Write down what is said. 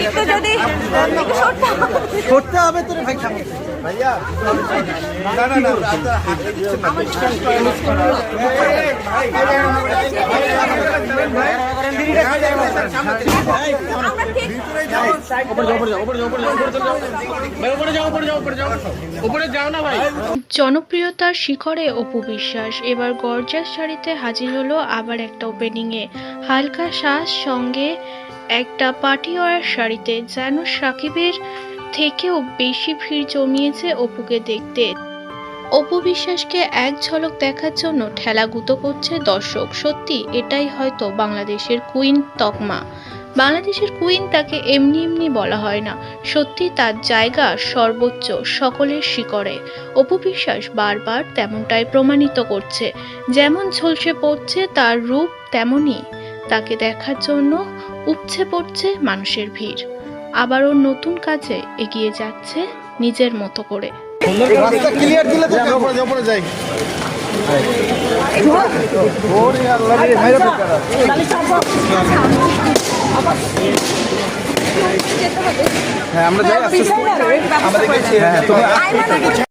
একটু যদি একটু সরতে হবে। করতে হবে তোর ভাই সামনে না ঠিক জনপ্রিয়তার শিখরে অপু বিশ্বাস। এবার গর্জাস শাড়িতে হাজির হলো আবার একটা ওপেনিংয়ে হালকা শ্বাস সঙ্গে একটা পাটিওয়ার শাড়িতে। যেন সাকিবের থেকেও বেশি ভিড় জমিয়েছে অপুকে দেখতে। অপু বিশ্বাসকে এক ঝলক দেখার জন্য ঠেলাগুতো করছে দর্শক। সত্যি, এটাই হয়তো বাংলাদেশের কুইন তকমা। বাংলাদেশের কুইন তাকে এমনি এমনি বলা হয় না। সত্যি, তার জায়গা সর্বোচ্চ সকলের শিকড়ে। অপু বিশ্বাস বারবার তেমনটাই প্রমাণিত করছে। যেমন ঝলসে পড়ছে তার রূপ, তেমনই তাকে দেখার জন্য উপচে পড়ছে মানুষের ভিড়। আবারও নতুন কাজে এগিয়ে যাচ্ছে নিজের মতো করে। রাস্তা ক্লিয়ার দিলে তো উপরে উপরে যাই। হ্যাঁ আমরা যাই আসছি। আমাদের